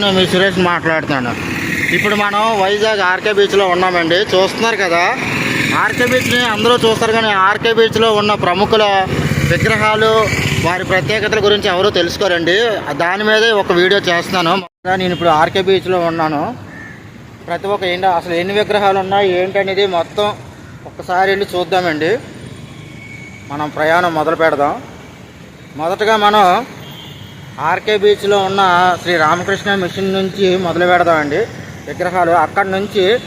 నేను మీ సురేష్ మాట్లాడుతాను ఇప్పుడు మనం వైజాగ్ ఆర్కే బీచ్లో ఉన్నామండి. చూస్తున్నారు కదా? ఆర్కే బీచ్ని అందరూ చూస్తారు కానీ ఆర్కే బీచ్లో ఉన్న ప్రముఖుల విగ్రహాలు వారి ప్రత్యేకతల గురించి ఎవరూ తెలుసుకోరండి. దాని మీదే ఒక వీడియో చేస్తున్నాను. నేను ఇప్పుడు ఆర్కే బీచ్లో ఉన్నాను. ప్రతి ఒక్క ఏంటి అసలు ఎన్ని విగ్రహాలు ఉన్నాయి ఏంటనేది మొత్తం ఒక్కసారి వెళ్ళి చూద్దామండి. మనం ప్రయాణం మొదలు పెడదాం. మొదటగా మనం ఆర్కే బీచ్లో ఉన్న శ్రీ రామకృష్ణ మిషన్ నుంచి మొదలు పెడదామండి. విగ్రహాలు. అక్కడి నుంచి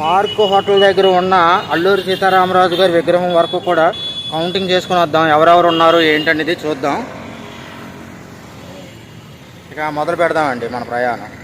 పార్క్ హోటల్ దగ్గర ఉన్న అల్లూరి సీతారామరాజు గారి విగ్రహం వరకు కూడా కౌంటింగ్ చేసుకుని వద్దాం. ఎవరెవరు ఉన్నారు ఏంటనేది చూద్దాం. ఇక మొదలు పెడదామండి మన ప్రయాణం.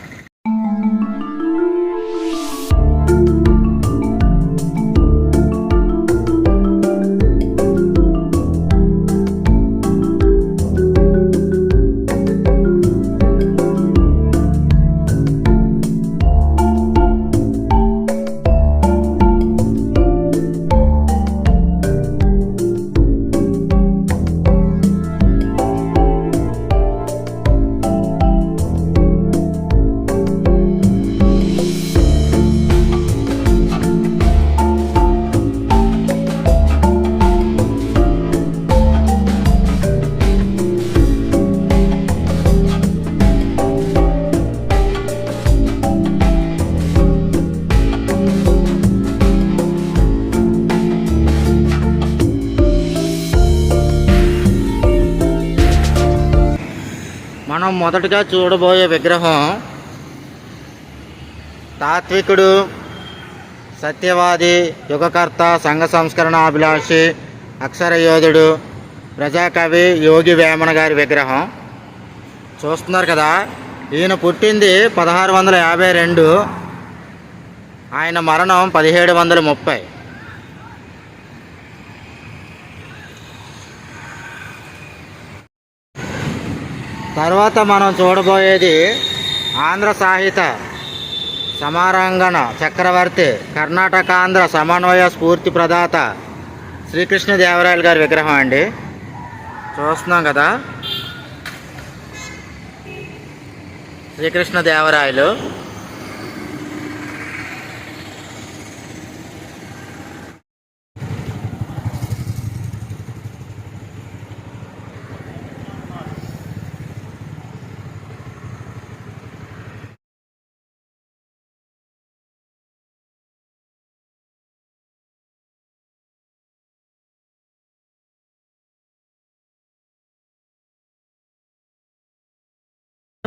మనం మొదటగా చూడబోయే విగ్రహం తాత్వికుడు సత్యవాది యుగకర్త సంఘ సంస్కరణ అభిలాషి అక్షరయోధుడు ప్రజాకవి యోగి వేమన గారి విగ్రహం. చూస్తున్నారు కదా ఈయన పుట్టింది పదహారు వందల యాభై రెండు ఆయన మరణం పదిహేడు వందల ముప్పై. తర్వాత మనం చూడబోయేది ఆంధ్ర సాహిత్య సమారంగణ చక్రవర్తి కర్ణాటకాంధ్ర సమన్వయ స్ఫూర్తి ప్రదాత శ్రీకృష్ణదేవరాయలు గారి విగ్రహం అండి. చూస్తున్నాం కదా. శ్రీకృష్ణదేవరాయలు.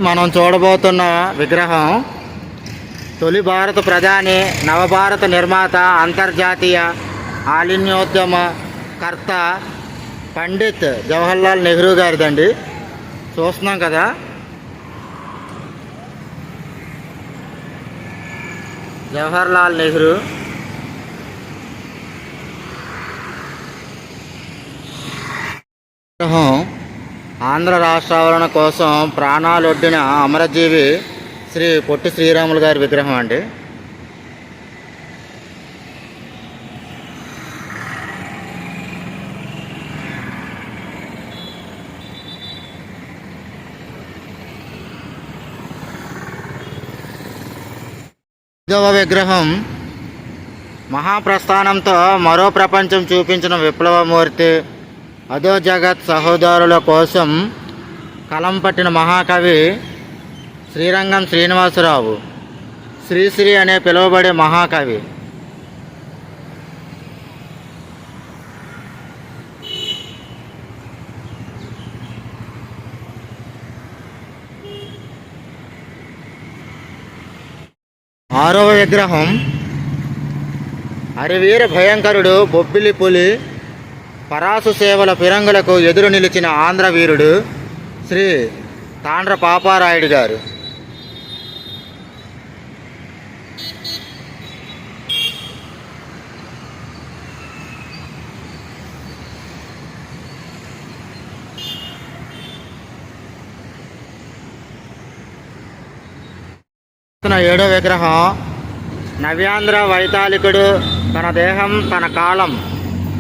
మనం చూడబోతున్న విగ్రహం తొలి భారత ప్రధాని నవభారత నిర్మాత అంతర్జాతీయ ఆలిన్యోద్యమ కర్త పండిత్ జవహర్లాల్ నెహ్రూ గారిదండి. చూస్తున్నాం కదా. జవహర్లాల్ నెహ్రూ విగ్రహం ఆంధ్ర రాష్ట్రావరణ కోసం ప్రాణాలొడ్డిన అమరజీవి శ్రీ పొట్టి శ్రీరాములు గారి విగ్రహం అండి. ఐదవ విగ్రహం మహాప్రస్థానంతో మరో ప్రపంచం చూపించిన విప్లవమూర్తి అదో జగత్ సహోదరుల కోసం కలం పట్టిన మహాకవి శ్రీరంగం శ్రీనివాసరావు. శ్రీశ్రీ అనే పిలువబడే మహాకవి. ఆరవ విగ్రహం. హరివీర భయంకరుడు బొబ్బిలి పులి పరాసు సేవల ఫిరంగులకు ఎదురు నిలిచిన ఆంధ్ర వీరుడు శ్రీ తాండ్ర పాపారాయుడు గారు. ఏడో విగ్రహం నవ్యాంధ్ర వైతాళికుడు తన దేహం తన కాలం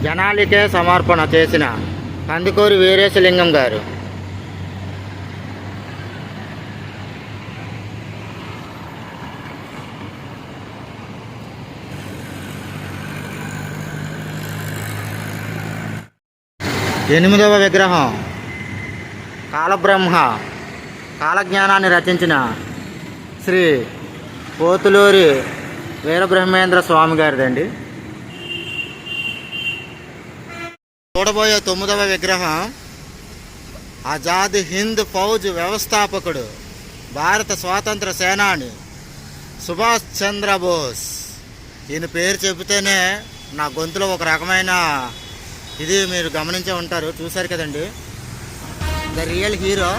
జనాలకే సమర్పణ చేసిన కందుకూరి వీరేశలింగం గారు. ఎనిమిదవ విగ్రహం. కాలబ్రహ్మ కాలజ్ఞానాన్ని రచించిన శ్రీ పోతులూరి వీరబ్రహ్మేంద్ర స్వామి గారిదండి. చూడబోయే తొమ్మిదవ విగ్రహం ఆజాద్ హింద్ ఫౌజ్ వ్యవస్థాపకుడు భారత స్వాతంత్ర సేనాని సుభాష్ చంద్రబోస్ ఈయన పేరు చెబితేనే నా గొంతులో ఒక రకమైన ఇది మీరు గమనించే ఉంటారు చూశారు కదండి. ద రియల్ హీరో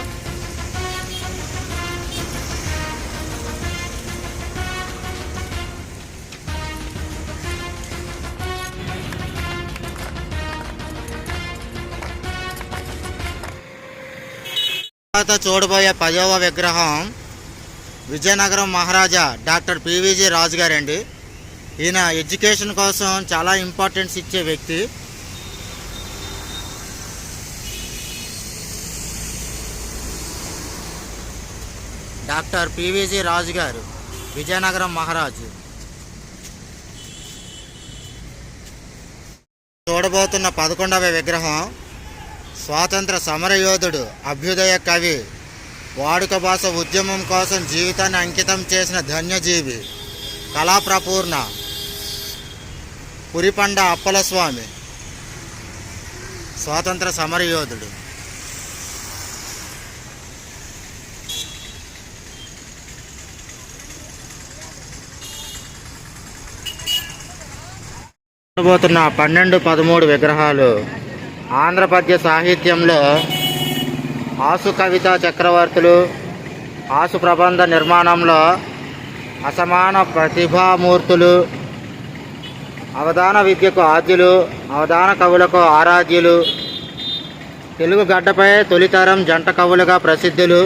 తర్వాత చూడబోయే పదవ విగ్రహం విజయనగరం మహారాజా డాక్టర్ పివిజి రాజు గారండి. ఈయన ఎడ్యుకేషన్ కోసం చాలా ఇంపార్టెన్స్ ఇచ్చే వ్యక్తి. డాక్టర్ పివిజి రాజు గారు విజయనగరం మహారాజు. చూడబోతున్న పదకొండవ విగ్రహం స్వాతంత్ర సమరయోధుడు అభ్యుదయ కవి వాడుక భాష ఉద్యమం కోసం జీవితాన్ని అంకితం చేసిన ధన్యజీవి కళాప్రపూర్ణ పురిపండ అప్పలస్వామి స్వాతంత్ర సమరయోధుడు. పన్నెండు పదమూడు విగ్రహాలు ఆంధ్రపద్య సాహిత్యంలో ఆసు కవిత చక్రవర్తులు ఆసు ప్రబంధ నిర్మాణంలో అసమాన ప్రతిభామూర్తులు అవధాన విద్యకు ఆద్యులు అవధాన కవులకు ఆరాధ్యులు తెలుగు గడ్డపై తొలితరం జంట కవులుగా ప్రసిద్ధులు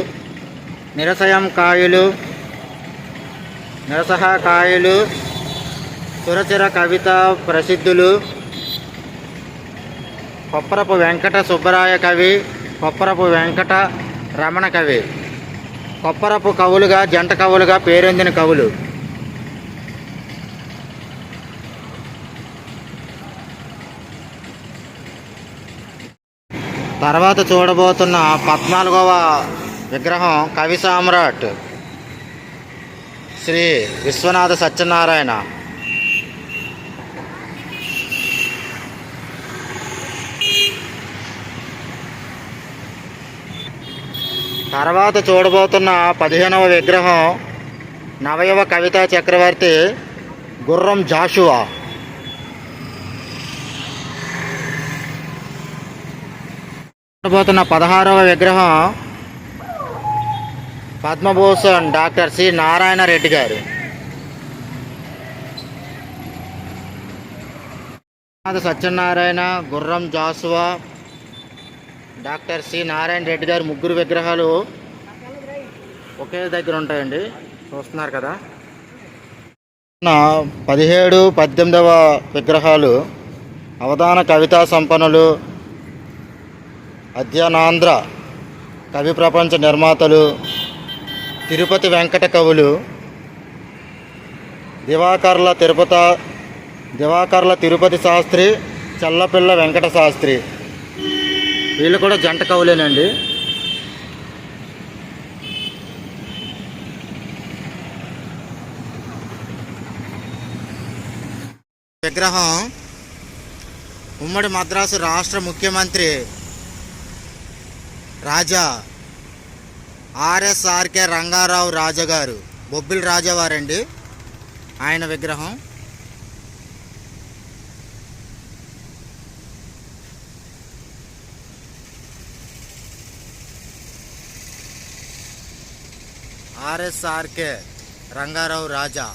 నిరసయం కాయలు నిరసహ సురచిర కవిత ప్రసిద్ధులు కొప్పరపు వెంకట సుబ్బరాయ కవి కొప్పరపు వెంకట రమణ కవి. కొప్పరపు కవులుగా జంట కవులుగా పేరొందిన కవులు. తర్వాత చూడబోతున్న పద్నాలుగవ విగ్రహం కవి సామ్రాట్. శ్రీ విశ్వనాథ సత్యనారాయణ. తర్వాత చూడబోతున్న పదిహేనవ విగ్రహం నవయవ కవితా చక్రవర్తి గుర్రం జాషువా. చూడబోతున్న పదహారవ విగ్రహం Padma Bhushan doctor C Narayana Reddy garu. Satyanarayana Gurram Jashuva doctor C Narayana Reddy గారి ముగ్గురు విగ్రహాలు ఒకే దగ్గర ఉంటాయండి. చూస్తున్నారు కదా. పదిహేడు పద్దెనిమిదవ విగ్రహాలు అవధాన కవితా సంపన్నులు అధ్యనాంధ్ర కవి ప్రపంచ నిర్మాతలు తిరుపతి వెంకట కవులు దివాకర్ల తిరుపత దివాకర్ల తిరుపతి శాస్త్రి చల్లపిల్ల వెంకట శాస్త్రి. వీళ్ళు కూడా జంట కవులేనండి. విగ్రహం ఉమ్మడి మద్రాసు రాష్ట్ర ముఖ్యమంత్రి రాజా ఆర్ఎస్ఆర్కే రంగారావు రాజా గారు బొబ్బిలి రాజావారండి ఆయన విగ్రహం. ఆర్ఎస్ఆర్కే రంగారావు రాజా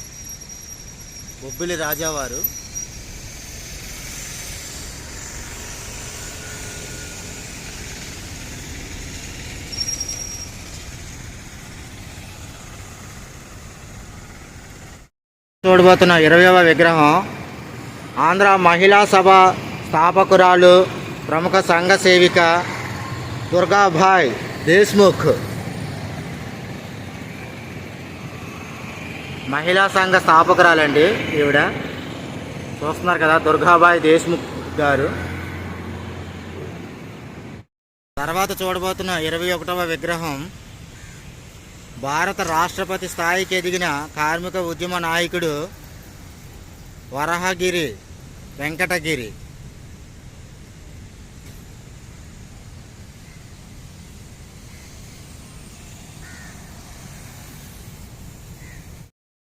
బొబ్బిలి రాజావారు. చూడబోతున్న ఇరవైవ విగ్రహం ఆంధ్ర మహిళా సభ స్థాపకురాలు ప్రముఖ సంఘ సేవిక దుర్గాభాయ్ దేశ్ముఖ్. మహిళా సంఘ స్థాపకురాలండి ఈవిడ. చూస్తున్నారు కదా దుర్గాబాయి దేశ్ముఖ్ గారు. తర్వాత చూడబోతున్న ఇరవై ఒకటవ విగ్రహం. భారత రాష్ట్రపతి స్థాయికి ఎదిగిన కార్మిక ఉద్యమ నాయకుడు వరహగిరి వెంకటగిరి.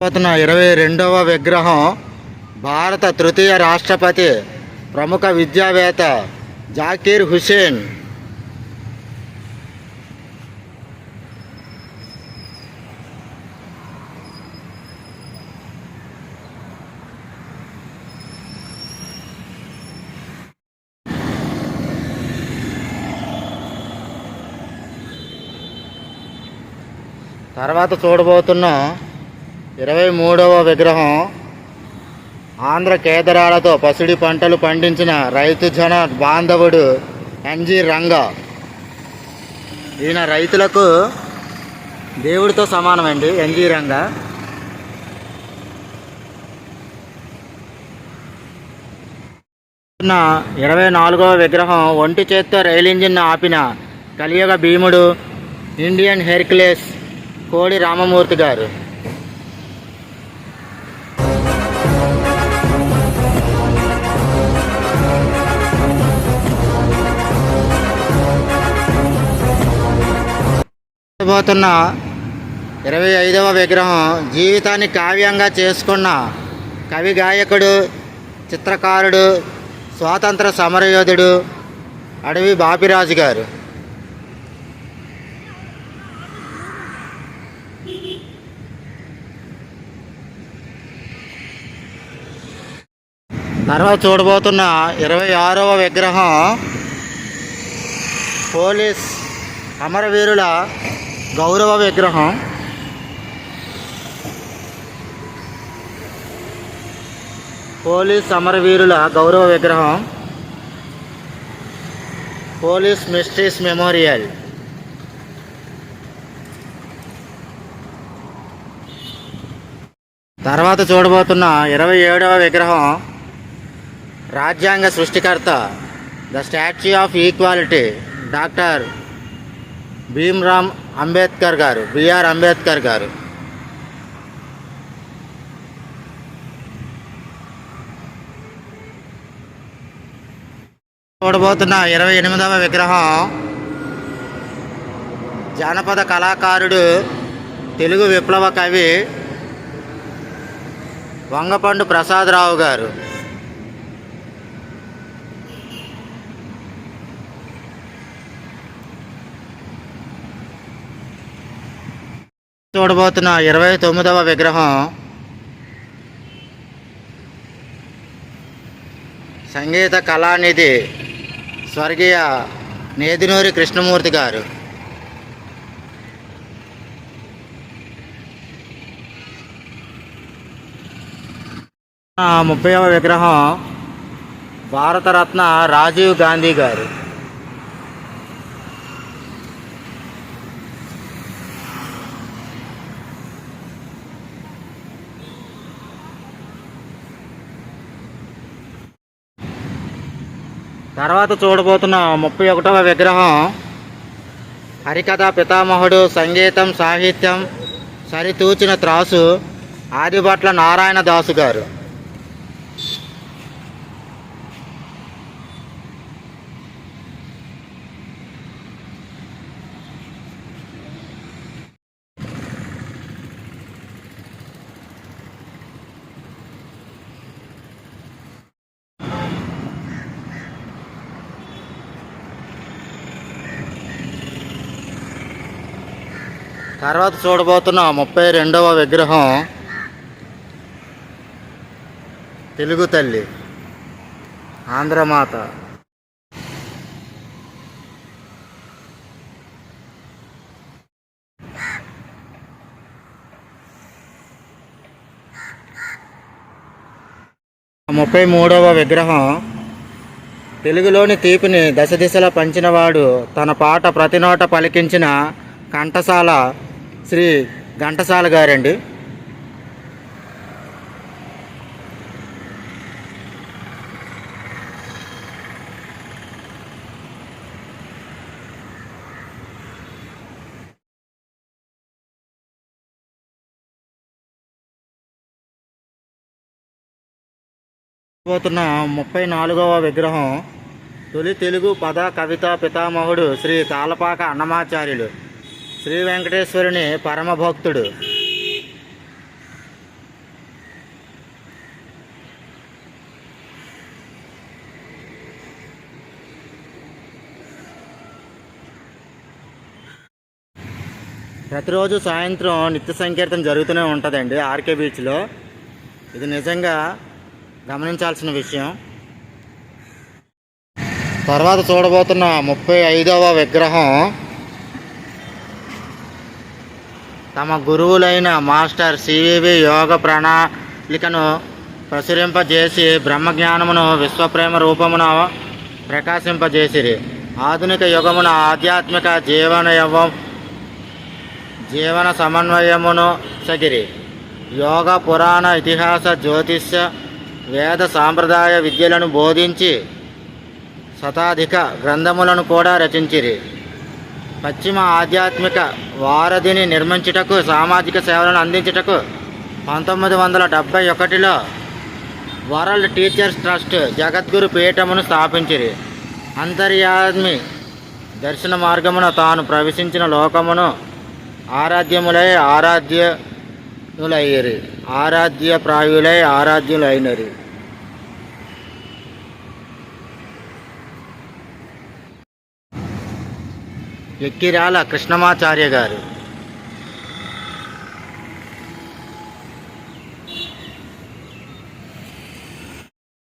పోతున్న ఇరవై రెండవ విగ్రహం భారత తృతీయ రాష్ట్రపతి ప్రముఖ విద్యావేత్త జాకీర్ హుసేన్. తర్వాత చూడబోతున్న ఇరవై మూడవ విగ్రహం ఆంధ్ర కేదరాలతో పసిడి పంటలు పండించిన రైతు జన బాంధవుడు ఎన్జి రంగ. ఈయన రైతులకు దేవుడితో సమానమండి ఎన్జి రంగ. ఇరవై నాలుగవ విగ్రహం ఒంటి చేత్తో రైలు ఇంజిన్ ఆపిన కలియుగ భీముడు ఇండియన్ హెర్క్లెస్ కోడి రామమూర్తి గారు. పోతున్న ఇరవై ఐదవ విగ్రహం జీవితాన్ని కావ్యంగా చేసుకున్న కవి గాయకుడు చిత్రకారుడు స్వాతంత్ర సమరయోధుడు అడవి బాపిరాజు గారు. తర్వాత చూడబోతున్న ఇరవై ఆరవ విగ్రహం పోలీస్ అమరవీరుల గౌరవ విగ్రహం. పోలీస్ అమరవీరుల గౌరవ విగ్రహం. పోలీస్ మిస్ట్రీస్ మెమోరియల్. తర్వాత చూడబోతున్న ఇరవై ఏడవ విగ్రహం రాజ్యాంగ సృష్టికర్త the statue of equality doctor Bhimram Ambedkar garu BR Ambedkar గారు. చూడబోతున్న ఇరవై ఎనిమిదవ విగ్రహం జానపద కళాకారుడు తెలుగు విప్లవ కవి వంగపండు ప్రసాదరావు గారు. చూడబోతున్న ఇరవై తొమ్మిదవ విగ్రహం సంగీత కళానిధి స్వర్గీయ నేదినూరి కృష్ణమూర్తి గారు. ముప్పైవ విగ్రహం భారతరత్న రాజీవ్ గాంధీ గారు. తర్వాత చూడబోతున్న ముప్పై ఒకటవ విగ్రహం. హరికథ పితామహుడు సంగీతం సాహిత్యం సరితూచిన త్రాసు ఆదిభట్ల నారాయణ దాసు గారు. తర్వాత చూడబోతున్న ముప్పై రెండవ విగ్రహం తెలుగు తల్లి ఆంధ్రమాత. ముప్పై మూడవ విగ్రహం తెలుగులోని తీపిని దశ దిశలా పంచినవాడు తన పాట ప్రతి నోట పలికించిన కంఠసాల శ్రీ ఘంటసాల గారండి. పోతున్న ముప్పై నాలుగవ విగ్రహం తొలి తెలుగు పద కవిత పితామహుడు శ్రీ తాళపాక అన్నమాచార్యులు. శ్రీ వెంకటేశ్వరుని పరమభక్తుడు. ప్రతిరోజు సాయంత్రం నిత్య సంకీర్తన జరుగుతూనే ఉంటుందండి ఆర్కే బీచ్లో. ఇది నిజంగా గమనించాల్సిన విషయం. తర్వాత చూడబోతున్న ముప్పై ఐదవ విగ్రహం తమ గురువులైన మాస్టర్ సివివి యోగ ప్రణాళికను ప్రచురింపజేసి బ్రహ్మజ్ఞానమును విశ్వప్రేమ రూపమున ప్రకాశింపజేసిరి. ఆధునిక యుగమున ఆధ్యాత్మిక జీవనయవం జీవన సమన్వయమును సగిరి. యోగ పురాణ ఇతిహాస జ్యోతిష్య వేద సాంప్రదాయ విద్యలను బోధించి శతాధిక గ్రంథములను కూడా రచించిరి. పశ్చిమ ఆధ్యాత్మిక వారధిని నిర్మించుటకు సామాజిక సేవలను అందించుటకు పంతొమ్మిది వందల డెబ్భై ఒకటిలో వరల్డ్ టీచర్స్ ట్రస్ట్ జగద్గురు పీఠమును స్థాపించిరి. అంతర్యామి దర్శన మార్గమున తాను ప్రవేశించిన లోకమును ఆరాధ్యములై ఆరాధ్యులయ్యరి ఆరాధ్య ప్రాయులై ఆరాధ్యులైనరి. ఎక్కిరాల కృష్ణమాచార్య గారు.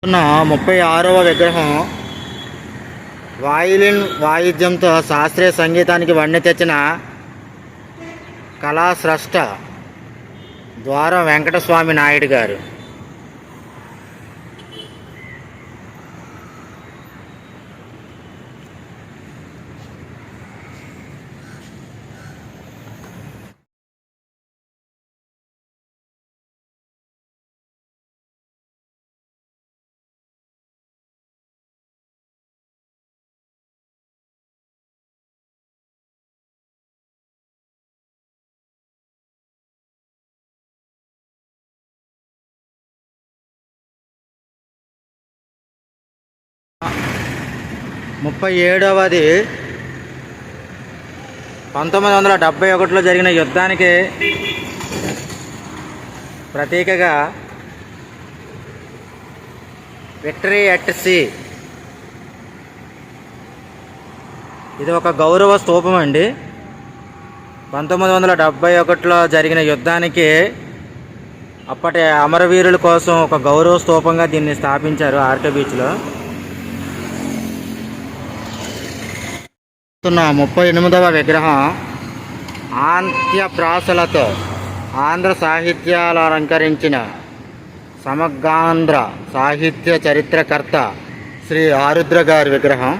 ఉన్న ముప్పై ఆరవ విగ్రహం వాయులిన్ వాయిద్యంతో శాస్త్రీయ సంగీతానికి వన్నె తెచ్చిన కళాస్రష్ట ద్వారం వెంకటస్వామి నాయుడు గారు. ముప్పై ఏడవది. పంతొమ్మిది వందల డెబ్భై ఒకటిలో జరిగిన యుద్ధానికి ప్రతీకగా విక్టరీ ఎట్ సి. ఇది ఒక గౌరవ స్తూపం అండి. పంతొమ్మిది వందల డెబ్భై ఒకటిలో జరిగిన యుద్ధానికి అప్పటి అమరవీరుల కోసం ఒక గౌరవ స్తూపంగా దీన్ని స్థాపించారు ఆర్కే బీచ్లో. ఉన్న ముప్పై ఎనిమిదవ విగ్రహం ఆంత్యప్రాసలతో ఆంధ్ర సాహిత్యాలు అలంకరించిన సమగ్రాంధ్ర సాహిత్య చరిత్రకర్త శ్రీ ఆరుద్ర గారి విగ్రహం.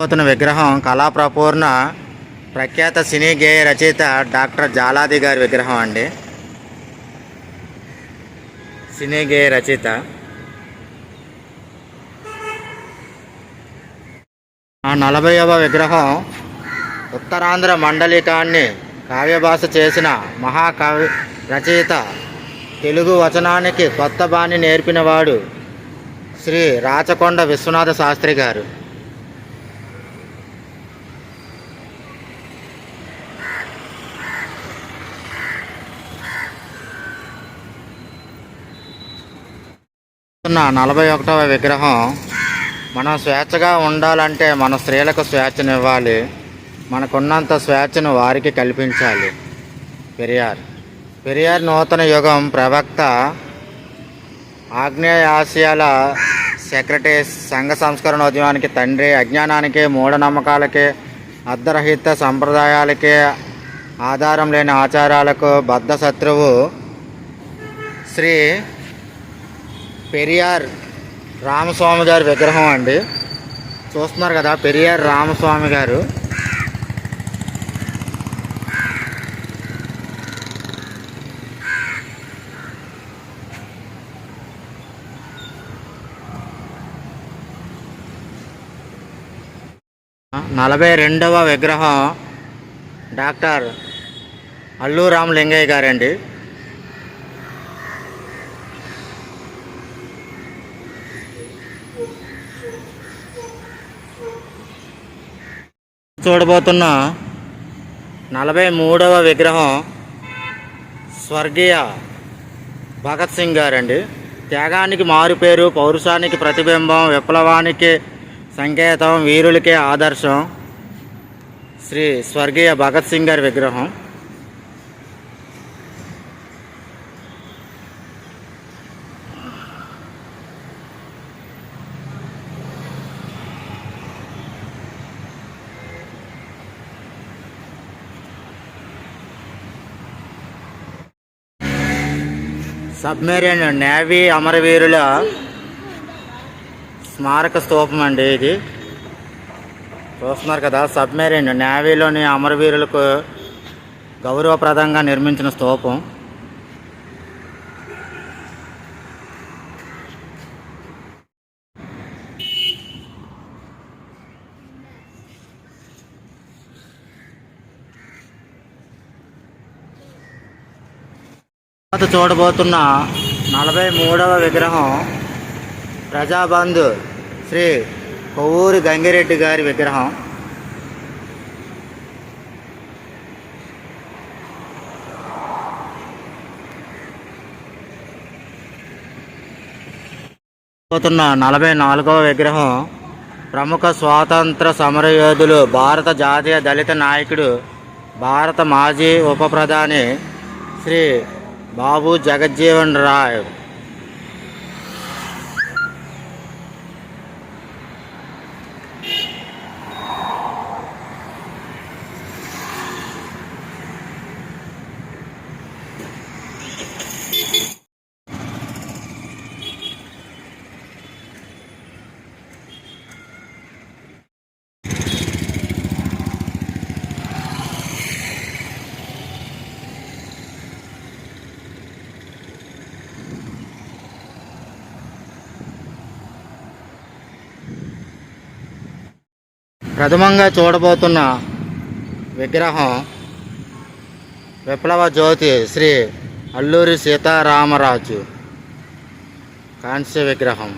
పోతున్న విగ్రహం కళాప్రపూర్ణ ప్రఖ్యాత సినీ గేయ రచయిత డాక్టర్ జాలాది గారి విగ్రహం అండి. సినీ గేయ రచయిత. ఆ నలభైవ విగ్రహం ఉత్తరాంధ్ర మండలికాన్ని కావ్యభాష చేసిన మహాకావి రచయిత తెలుగు వచనానికి కొత్త బాణి నేర్పినవాడు శ్రీ రాచకొండ విశ్వనాథ శాస్త్రి గారు. ఉన్న నలభై ఒకటవ విగ్రహం మనం స్వేచ్ఛగా ఉండాలంటే మన స్త్రీలకు స్వేచ్ఛనివ్వాలి. మనకున్నంత స్వేచ్ఛను వారికి కల్పించాలి. పెరియార్. పెరియార్ నూతన యుగం ప్రవక్త ఆగ్నేయ ఆసియాల సెక్రటరీ సంఘ సంస్కరణ ఉద్యమానికి తండ్రి అజ్ఞానానికి మూఢనమ్మకాలకి అర్ధరహిత సంప్రదాయాలకి ఆధారం లేని ఆచారాలకు బద్ధ శత్రువు శ్రీ పెరియార్ రామస్వామి గారి విగ్రహం అండి. చూస్తున్నారు కదా పెరియార్ రామస్వామి గారు. నలభై రెండవ విగ్రహం డాక్టర్ అల్లు రామలింగయ్య గారండి. చూడబోతున్న నలభై మూడవ విగ్రహం స్వర్గీయ భగత్ సింగ్ గారండి. త్యాగానికి మారుపేరు పౌరుషానికి ప్రతిబింబం విప్లవానికి సంకేతం వీరులకే ఆదర్శం శ్రీ స్వర్గీయ భగత్ సింగ్ గారి విగ్రహం. సబ్మెరీన్ నేవీ అమరవీరుల స్మారక స్తూపం అండి ఇది. చూస్తున్నారు కదా సబ్మెరీన్ నేవీలోని అమరవీరులకు గౌరవప్రదంగా నిర్మించిన స్తూపం. చూడబోతున్న నలభై మూడవ విగ్రహం ప్రజాబంధు శ్రీ కొవ్వూరి గంగిరెడ్డి గారి విగ్రహం. పోతున్న నలభై నాలుగవ విగ్రహం ప్రముఖ స్వాతంత్ర సమరయోధులు భారత జాతీయ దళిత నాయకుడు భారత మాజీ ఉప ప్రధాని శ్రీ బాబు జగజ్జీవన్ రాయ్. ప్రథమంగా చూడబోతున్న విగ్రహం విప్లవ జ్యోతి శ్రీ అల్లూరి సీతారామరాజు కాంస్య విగ్రహం.